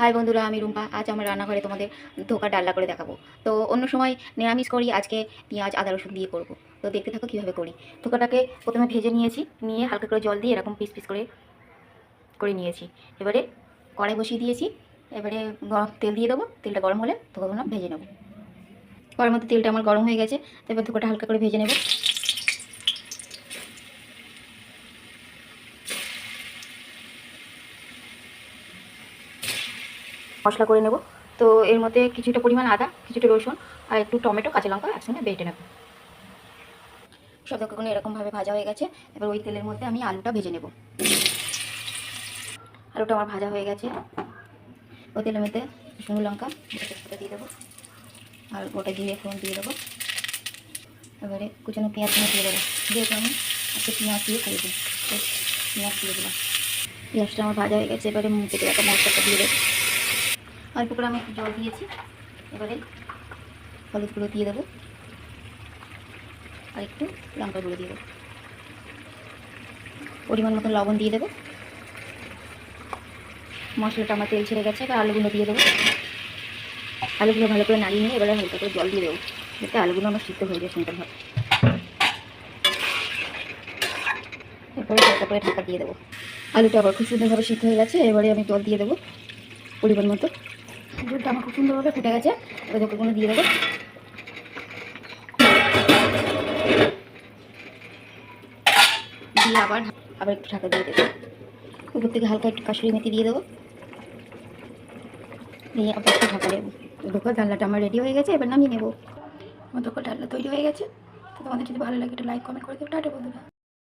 High বন্ধুরা, আমি রুম্পা। আজ আমার রান্নাঘরে তোমাদের ধোকা ডাল্লা করে দেখাবো। তো অন্য সময় নিরামিষ করি, আজকে পেঁয়াজ, আদা, রসুন দিয়ে করব। তো দেখতে থাকো কীভাবে করি। ধোকাটাকে প্রথমে ভেজে নিয়েছি, নিয়ে হালকা করে জল দিয়ে এরকম পিস পিস করে করে নিয়েছি। এবারে কড়াই বসিয়ে দিয়েছি। এবারে গরম তেল দিয়ে দেবো। তেলটা গরম হলে ধোকাগুলো ভেজে নেব। কড়ার মধ্যে তেলটা আমার গরম হয়ে গেছে। এবার ধোকাটা হালকা করে ভেজে নেব। মশলা করে নেব। তো এর মধ্যে কিছুটা পরিমাণ আদা, কিছুটা রসুন আর একটু টমেটো, কাঁচা লঙ্কা একসঙ্গে বেটে নেব। সব ততক্ষণ এরকমভাবে ভাজা হয়ে গেছে। এবার ওই তেলের মধ্যে আমি আলুটা ভেজে নেব। আলুটা আমার ভাজা হয়ে গেছে। ওই তেলের মধ্যে শুকনো লঙ্কা দিয়ে দেবো আর গোটা জিরে, ফোড়ন দিয়ে দেবো। এবারে কুচানো পেঁয়াজ দিয়ে দেবো। যেহেতু আমি আজকে পেঁয়াজ দিয়ে খাই দিই পেঁয়াজ দিয়ে দিলাম। পেঁয়াজটা আমার ভাজা হয়ে গেছে। এবারে মুখে রাখা মশলাটা দিয়ে দেবো। অল্প করে আমি একটু জল দিয়েছি। এবারে হলুদ গুঁড়ো দিয়ে দেবো। আর একটু লঙ্কা গুঁড়ো দিয়ে দেবো। পরিমাণ মতো লবণ দিয়ে দেবো। মশলাটা আমার তেল ছেড়ে গেছে, এবার আলুগুলো দিয়ে দেবো। আলুগুলো ভালো করে নাড়িয়ে নিয়ে এবারে হালকা করে জল দিয়ে দেবো। যাতে আলুগুলো আমার সিদ্ধ হয়ে যায় সুন্দরভাবে। এরপরে হালকা করে ঢাকা দিয়ে দেবো। আলুটা আবার খুব সুন্দরভাবে সিদ্ধ হয়ে গেছে, এবারে আমি জল দিয়ে দেবো পরিমাণ মতো। দুধটা আমার খুব সুন্দরভাবে ফুটে গেছে। এবার দোকানগুলো দিয়ে দেবো। দিয়ে আবার আবার একটু ঢাকা দিয়ে দেবো। উপর থেকে হালকা একটু কাশুরি মেথি দিয়ে দেবো। দিয়ে আবার একটু ঢাকা দেবো। ধোকার ডালনাটা আমার রেডি হয়ে গেছে, এবার নামিয়ে নেব। আমার ধোকার ডালনা তৈরি হয়ে গেছে। তো তোমাদের যদি ভালো লাগে, একটু লাইক কমেন্ট করে দেবো টাটা বন্ধুরা।